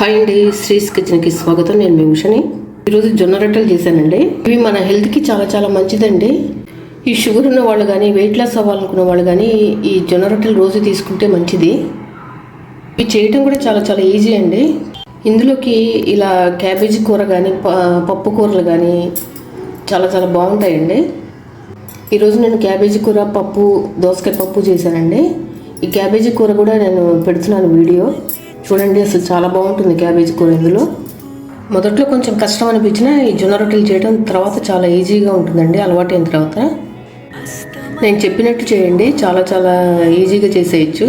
Hi అండి శ్రీస్ కిచెన్కి స్వాగతం. నేను మీ ఉషని. ఈరోజు జొన్న రొట్టెలు చేశానండి. ఇవి మన హెల్త్కి చాలా చాలా మంచిదండి. ఈ షుగర్ ఉన్న వాళ్ళు కానీ వెయిట్ లాస్ అవ్వాలనుకున్న వాళ్ళు కానీ ఈ జొన్న రొట్టెలు రోజు తీసుకుంటే మంచిది. ఇవి చేయటం కూడా చాలా చాలా ఈజీ అండి. ఇందులోకి ఇలా క్యాబేజీ కూర కానీ పప్పు కూరలు కానీ చాలా చాలా బాగుంటాయండి. ఈరోజు నేను క్యాబేజీ కూర పప్పు దోసకాయ పప్పు చేశానండి. ఈ క్యాబేజీ కూర కూడా నేను పెడుతున్నాను వీడియో. చూడండి అసలు చాలా బాగుంటుంది క్యాబేజీ కూర ఇందులో. మొదట్లో కొంచెం కష్టం అనిపించినా ఈ జొన్న రొట్టెలు చేయడం తర్వాత చాలా ఈజీగా ఉంటుందండి అలవాటు అయిన తర్వాత. నేను చెప్పినట్టు చేయండి చాలా చాలా ఈజీగా చేసేయచ్చు.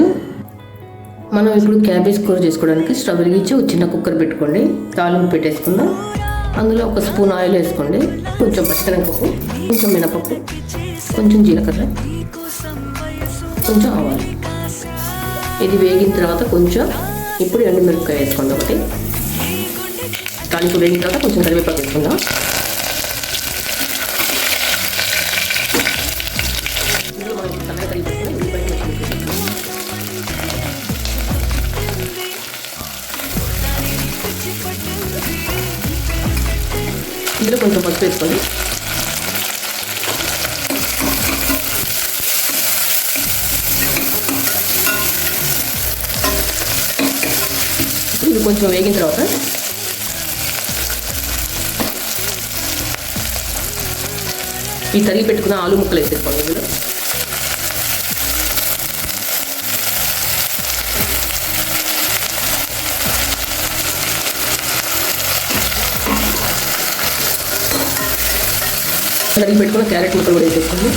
మనం ఇప్పుడు క్యాబేజ్ కూర చేసుకోవడానికి స్టవ్ వెలిగించి ఒక చిన్న కుక్కర్ పెట్టుకోండి తాలింపు పెట్టేసుకుందాం. అందులో ఒక స్పూన్ ఆయిల్ వేసుకోండి కొంచెం పచ్చనపప్పు కొంచెం మినపప్పు కొంచెం జీలకర్ర కొంచెం ఆవాలు. ఇది వేగిన తర్వాత కొంచెం ఇప్పుడు ఎండు మిరపకాయ వేసుకోండి ఒకటి తాలింపు వేగిన తర్వాత కొంచెం కరివేపాకు వేసుకుందాం. ఇందులో కొంచెం పసుపు వేసుకోండి ఇది కొంచెం వేగిన తర్వాత ఈ తల్లి పెట్టుకున్న ఆలు ముక్కలు వేసేసుకోండి ఇందులో. తరిగి పెట్టుకున్న క్యారెట్ ముక్కలు కూడా వేసేసుకోండి.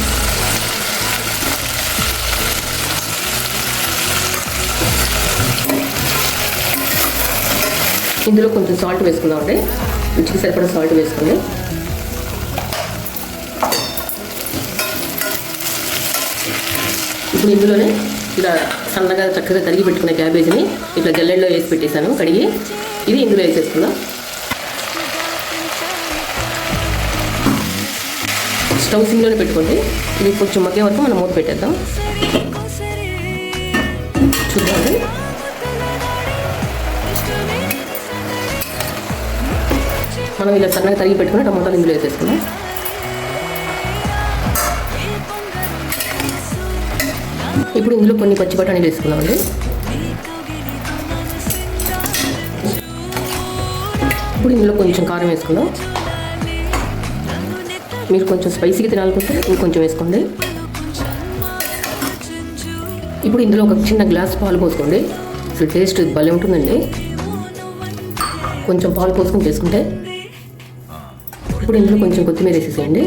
ఇందులో కొంచెం సాల్ట్ వేసుకుందామండి. రుచికి సరిపడా సాల్ట్ వేసుకోండి ఇప్పుడు ఇందులోనే ఇలా సన్నగా చక్కగా తరిగి పెట్టుకున్న క్యాబేజీని ఇట్లా జల్లెడలో వేసి పెట్టేశాను కడిగి. ఇది ఇందులో వేసేసుకుందాం. స్టవ్ సిమ్లోనే పెట్టుకోండి. ఇది కొంచెం మగ్గే వరకు మనం మూత పెట్టేద్దాం. మనం ఇలా సన్నగా తరిగి పెట్టుకుని టమాటాలు ఇందులో వేసేసుకున్నాం ఇప్పుడు ఇందులో కొన్ని పచ్చి బఠానీలు వేసుకున్నామండి ఇప్పుడు ఇందులో కొంచెం కారం వేసుకుందాం. మీరు కొంచెం స్పైసీగా తినాలనుకుంటే ఇంకొంచెం వేసుకోండి. ఇప్పుడు ఇందులో ఒక చిన్న గ్లాస్ పాలు పోసుకోండి. అసలు టేస్ట్ భలే ఉంటుందండి. కొంచెం పాలు పోసుకొని చేసుకుంటే ఇప్పుడు ఇందులో కొంచెం కొత్తిమీర వేసేసేయండి.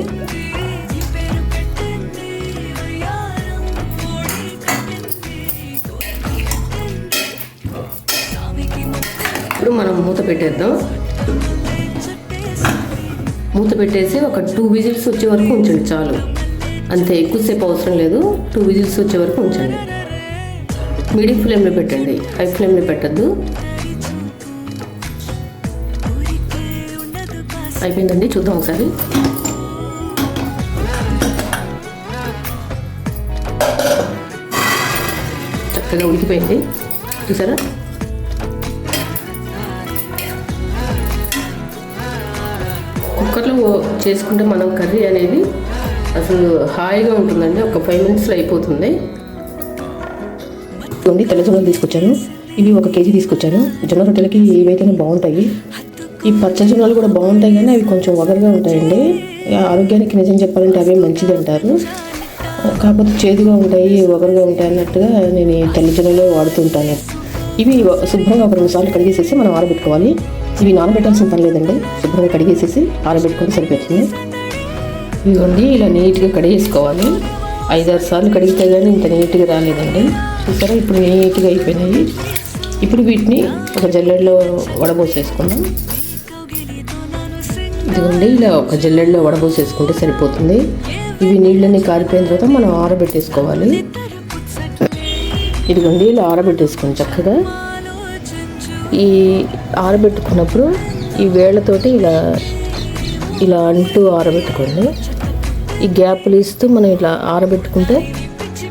ఇప్పుడు మనం మూత పెట్టేద్దాం. మూత పెట్టేసి ఒక టూ విజిల్స్ వచ్చే వరకు ఉంచండి చాలు. అంతే ఎక్కువసేపు అవసరం లేదు. టూ విజిల్స్ వచ్చే వరకు ఉంచండి. మీడియం ఫ్లేమ్లో పెట్టండి. హై ఫ్లేమ్లో పెట్టద్దు. అయిపోయిందండి చూద్దాం ఒకసారి. చక్కగా ఉడికిపోయింది. చూసారా? కుక్కర్లో చేసుకుంటే మనం కర్రీ అనేది అసలు హాయిగా ఉంటుందండి. ఒక ఫైవ్ మినిట్స్లో అయిపోతుంది. ఉంది తెల్ల జొన్నలు తీసుకొచ్చాను. ఇవి ఒక కేజీ తీసుకొచ్చాను. జొన్న రొట్టెలకి ఏవైతేనే బాగుంటాయి. ఈ పచ్చ జొన్నలు కూడా బాగుంటాయి కానీ అవి కొంచెం వగరుగా ఉంటాయండి. ఆరోగ్యానికి నిజం చెప్పాలంటే అవే మంచిది అంటారు కాకపోతే చేదుగా ఉంటాయి వగరుగా ఉంటాయి అన్నట్టుగా నేను ఈ తెల్లజొన్నలే వాడుతుంటాను. ఇవి శుభ్రంగా ఒక రెండు సార్లు కడిగేసేసి మనం ఆరబెట్టుకోవాలి. ఇవి నానబెట్టాల్సిన పని లేదండి. శుభ్రంగా కడిగేసేసి ఆరబెట్టుకొని సరిపోతుంది. ఇదిగోండి ఇలా నీట్గా కడిగేసుకోవాలి. ఐదారు సార్లు కడిగితే కానీ ఇంత నీట్గా రాలేదండి. చూసారా? ఇప్పుడు నీట్గా అయిపోయినాయి. ఇప్పుడు వీటిని ఒక జల్లెడలో వడబోసేసుకుందాం. ఇదిగోండి ఇలా ఒక జల్లెడలో వడబోసేసుకుంటే సరిపోతుంది. ఇవి నీళ్ళని కారిపోయిన తర్వాత మనం ఆరబెట్టేసుకోవాలి. ఇదిగోండి ఇలా ఆరబెట్టేసుకోండి చక్కగా ఈ ఆరబెట్టుకున్నప్పుడు ఈ వేళ్ళతోటి ఇలా ఇలా అంటూ ఆరబెట్టుకోండి. ఈ గ్యాపులు ఇస్తూ మనం ఇట్లా ఆరబెట్టుకుంటే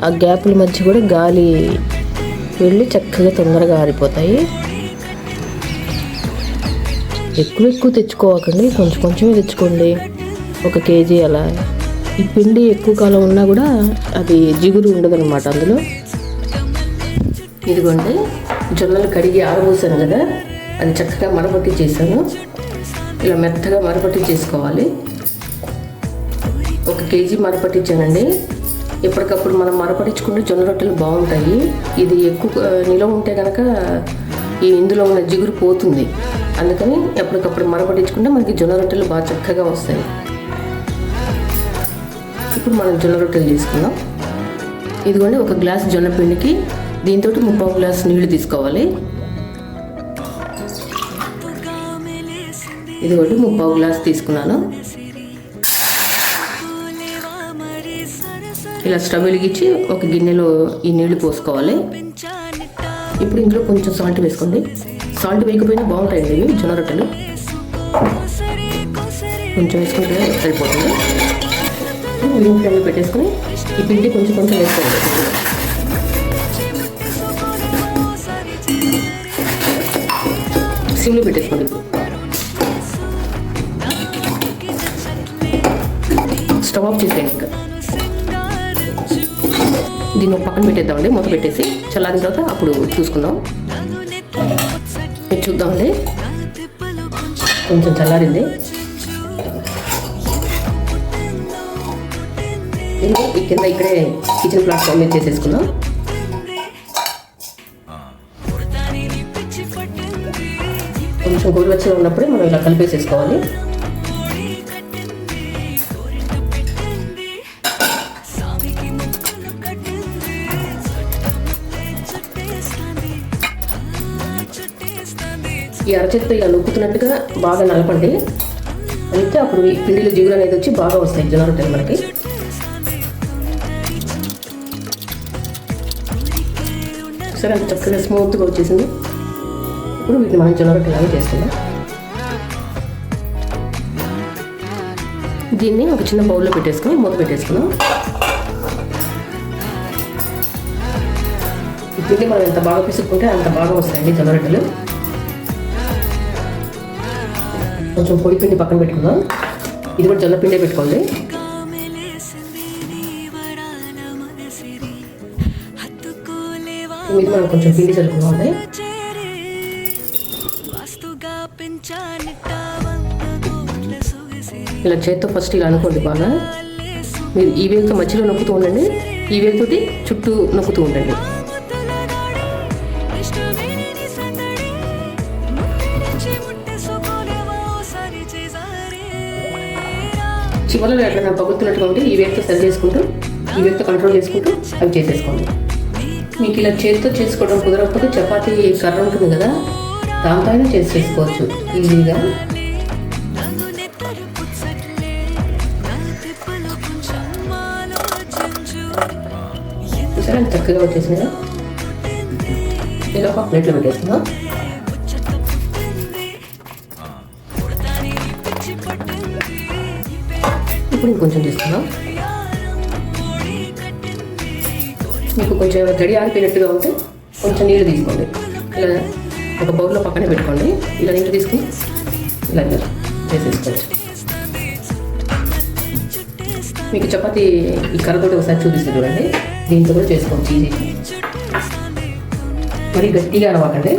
ఆ గ్యాపుల మధ్య కూడా గాలి వెళ్ళి చక్కగా తొందరగా ఆరిపోతాయి. ఎక్కువ ఎక్కువ తెచ్చుకోవకండి. కొంచెం కొంచెమే తెచ్చుకోండి. ఒక కేజీ అలా. ఈ పిండి ఎక్కువ కాలం ఉన్నా కూడా అది జిగురు ఉండదన్నమాట అందులో. ఇదిగోండి జొన్నలు కడిగి ఆరబోసాను కదా. అది చక్కగా మరపట్టి చేశాను. ఇలా మెత్తగా మరపట్టి చేసుకోవాలి. ఒక కేజీ మరపట్టించానండి ఎప్పటికప్పుడు మనం మరపట్టించుకుంటే జొన్న రొట్టెలు బాగుంటాయి. ఇది ఎక్కువ నిలవ ఉంటే కనుక ఈ ఇందులో ఉన్న జిగురు పోతుంది. అందుకని ఎప్పటికప్పుడు మరపట్టించుకుంటే మనకి జొన్న రొట్టెలు బాగా చక్కగా వస్తాయి. ఇప్పుడు మనం జొన్న రొట్టెలు తీసుకుందాం. ఇదిగోండి ఒక గ్లాస్ జొన్న పిండికి దీంతో ముప్పావు గ్లాస్ నీళ్ళు తీసుకోవాలి. ఇదిగోండి ముప్పావు గ్లాస్ తీసుకున్నాను. ఇలా స్టవ్ వెలిగించి ఒక గిన్నెలో ఈ నీళ్ళు పోసుకోవాలి. ఇప్పుడు ఇందులో కొంచెం సాల్ట్ వేసుకోండి. సాల్ట్ వేయకపోయినా బాగుంటాయండి ఇవి జొన్న రొట్టెలు. కొంచెం వేసుకుంటే సరిపోతుంది. మీడియం ఫ్లేమ్లో పెట్టేసుకుని ఈ పిండి కొంచెం కొంచెం వేసుకోండి. సిమ్లో పెట్టేసుకోండి స్టవ్ ఆఫ్ చేసేయండి ఇంకా. దీన్ని ఒక పక్కన పెట్టేద్దామండి. మూత పెట్టేసి చల్లారిన తర్వాత అప్పుడు చూసుకుందాం. ఇది చూద్దామండి. కొంచెం చల్లారింది. ఈ కింద ఇక్కడే కిచెన్ ప్లాట్ఫామ్ మీద చేసేసుకుందాం. కొంచెం గోరువెచ్చగా ఉన్నప్పుడే మనం ఇలా కలిపేసేసుకోవాలి. ఈ అరచేతితో ఇలా నొక్కుతున్నట్టుగా బాగా నలపండి. అయితే అప్పుడు ఈ పిండిలో జిగురు అనేది వచ్చి బాగా వస్తాయి జొన్న రొట్టెలు మనకి. సరే అది చక్కగా స్మూత్గా వచ్చేసింది. ఇప్పుడు వీటిని మనం జొన్న రొట్టెలాగా చేసుకుందాం. దీన్ని ఒక చిన్న బౌల్లో పెట్టేసుకుని మూత పెట్టేసుకున్నాం ఈ పిండి మనం ఎంత బాగా పిసుక్కుంటే అంత బాగా వస్తాయండి జొన్న రొట్టెలు కొంచెం పొడి పిండి పక్కన పెట్టుకుందాం. ఇది కూడా జొన్న పిండే పెట్టుకోండి ఇది మనం కొంచెం పిండి చల్లుకుందాం ఇలా చేత్తో ఫస్ట్ ఇలా అనుకోండి బాగా. మీరు ఈ వేలుతో మధ్యలో నొక్కుతూ ఉండండి. ఈ వేలుతోటి చుట్టూ నొక్కుతూ ఉండండి. చివరిలో ఎట్లా పగులుతున్నట్టుగా ఉంటే ఈ వేపుతో సరి చేసుకుంటూ ఈ వేపుతో కంట్రోల్ చేసుకుంటూ అవి చేసేసుకోండి. మీకు ఇలా చేతితో చేసుకోవడం కుదరకపోతే చపాతీ కర్ర ఉంటుంది కదా దాంతో అయినా చేసి చేసుకోవచ్చు. ఈజీగా సరే చక్కగా వచ్చేసింది? ఇలా ఒక ప్లేట్లో పెట్టేసుకుందాం. ఇప్పుడు ఇంకొంచెం తీసుకుందాం. మీకు కొంచెం తడి ఆరిపోయినట్టుగా ఉంటే కొంచెం నీళ్ళు తీసుకోండి. ఇలా ఒక బౌల్లో పక్కనే పెట్టుకోండి. ఇలా నీళ్ళు తీసుకుని ఇలా ఇలా చేసేసుకోవచ్చు మీకు చపాతి ఈ కర్రతోటి ఒకసారి చూపిస్తే చూడండి. దీంతో కూడా చేసుకోవచ్చు ఈజీ మరి గట్టిగా అనవాకండి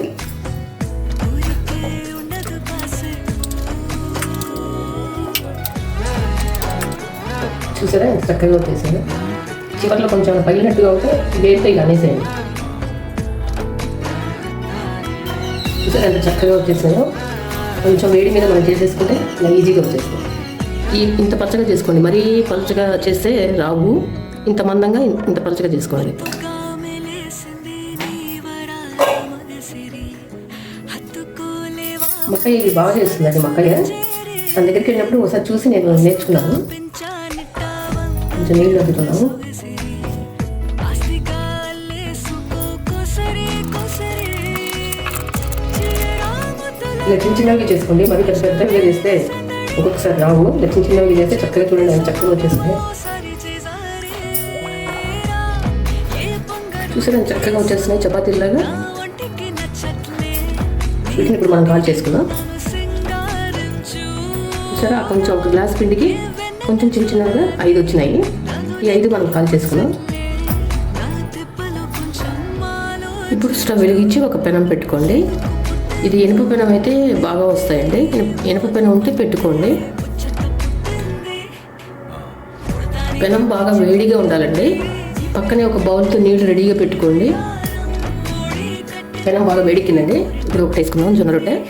చూసారా? ఎంత చక్కగా వచ్చేసింది. చివర్లో కొంచెం పగిలినట్టుగా అవుతే వేస్తే ఇక అనేసేయండి. చూసారా ఎంత చక్కగా వచ్చేసాయో కొంచెం వేడి మీద మనం చేసేసుకుంటే ఇలా ఈజీగా వచ్చేస్తుంది. ఈ ఇంత పచ్చగా చేసుకోండి. మరీ పలుచగా చేస్తే రావు. ఇంత మందంగా ఇంత పలుచగా చేసుకోవాలి. మక్కయ్య ఇది బాగా చేస్తుందండి మక్కయ్య. తన దగ్గరికి వెళ్ళినప్పుడు ఒకసారి చూసి నేను నేర్చుకున్నాను. కొంచెం నీళ్ళు వదులుతున్నాము ఇలా చిన్న చిన్నవి చేసుకోండి మరి పెద్ద పెద్దగా చేస్తే ఒక్కొక్కసారి రావు. ఇలా చిన్న చిన్నవి చేస్తే చక్కగా చూడండి అది చక్కగా వచ్చేస్తుంది. చూసారా చక్కగా వచ్చేస్తున్నాయి చపాతీలాగా వీటిని ఇప్పుడు మనం కాల్ చేసుకుందాం. చూసారా కొంచెం ఒక గ్లాస్ పిండికి కొంచెం చిన్న చిన్నగా ఐదు వచ్చినాయి. ఈ ఐదు మనం కాల్ చేసుకున్నాం. ఇప్పుడు స్టవ్ వెలిగించి ఒక పెనం పెట్టుకోండి. ఇది ఇనుప పెనం అయితే బాగా వస్తాయండి. ఇనుప- పెనం ఉంటే పెట్టుకోండి. పెనం బాగా వేడిగా ఉండాలండి. పక్కనే ఒక బౌల్తో నీళ్ళు రెడీగా పెట్టుకోండి. పెనం బాగా వేడికిందండి. ఇప్పుడు ఒకటి వేసుకుందాం జొన్న రొట్టె.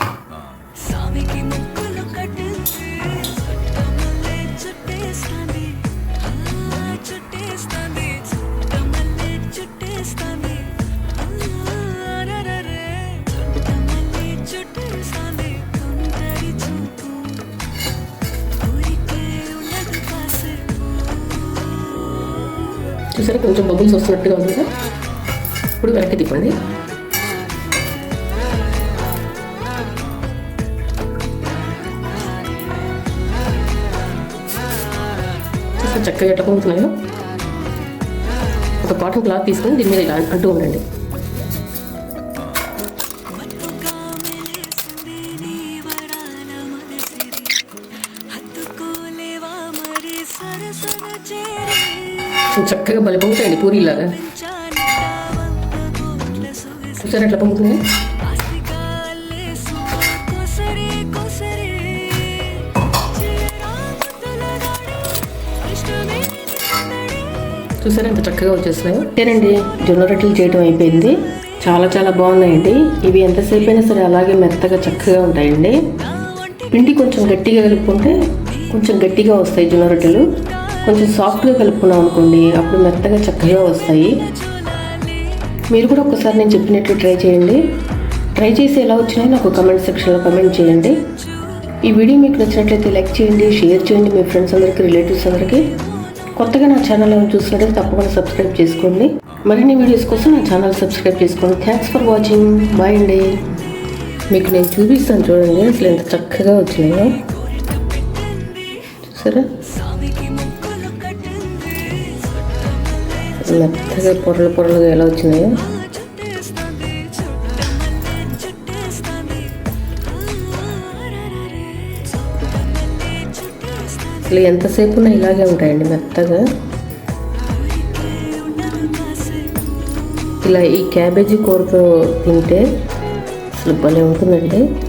చూసారా? కొంచెం బబుల్స్ వస్తున్నట్టుగా ఉంది కదా? ఇప్పుడు వెనక్కి తిప్పండి. చక్కగా ఎట్లా పొందుతున్నాయో ఒక కాటన్ క్లాత్ తీసుకొని దీని మీద ఇలా అంటూ ఉండండి. చక్కగా భలే పొంగుతాయండి పూరీలాగా చూసారా ఎట్లా పొంగుతుంది? చూసారా ఎంత చక్కగా వచ్చేస్తున్నాయి? అంతేనండి జొన్న రొట్టెలు చేయడం అయిపోయింది. చాలా చాలా బాగున్నాయండి. ఇవి ఎంతసేపు అయినా సరే అలాగే మెత్తగా చక్కగా ఉంటాయండి. పిండి కొంచెం గట్టిగా కలుపుకుంటే కొంచెం గట్టిగా వస్తాయి జొన్న రొట్టెలు. కొంచెం సాఫ్ట్గా కలుపుకున్నాం అనుకోండి అప్పుడు మెత్తగా చక్కగా వస్తాయి. మీరు కూడా ఒకసారి నేను చెప్పినట్లు ట్రై చేయండి. ట్రై చేసి ఎలా వచ్చినాయో నాకు కమెంట్ సెక్షన్లో కమెంట్ చేయండి. ఈ వీడియో మీకు నచ్చినట్లయితే లైక్ చేయండి షేర్ చేయండి మీ ఫ్రెండ్స్ అందరికీ రిలేటివ్స్ అందరికీ. కొత్తగా నా ఛానల్ ఏమైనా చూసినట్లయితే తప్పకుండా సబ్స్క్రైబ్ చేసుకోండి. మరిన్ని వీడియోస్ కోసం నా ఛానల్ సబ్స్క్రైబ్ చేసుకోండి. థ్యాంక్స్ ఫర్ వాచింగ్ బాయ్ అండి. మీకు నేను చూపిస్తాను చూడండి అసలు ఎంత చక్కగా వచ్చినాయో. చూసారా? మెత్తగా పొరలు పొరలుగా ఎలా వచ్చినాయో. చుట్టేస్తాంది అసలు ఎంతసేపు ఇలాగే ఉంటాయండి మెత్తగా. ఇలా ఈ క్యాబేజీ కూరతో తింటే అసలు భలే ఉంటుందండి.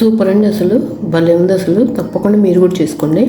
సూపర్ అండి అసలు. భలే ఉంది అసలు. తప్పకుండా మీరు కూడా చేసుకోండి.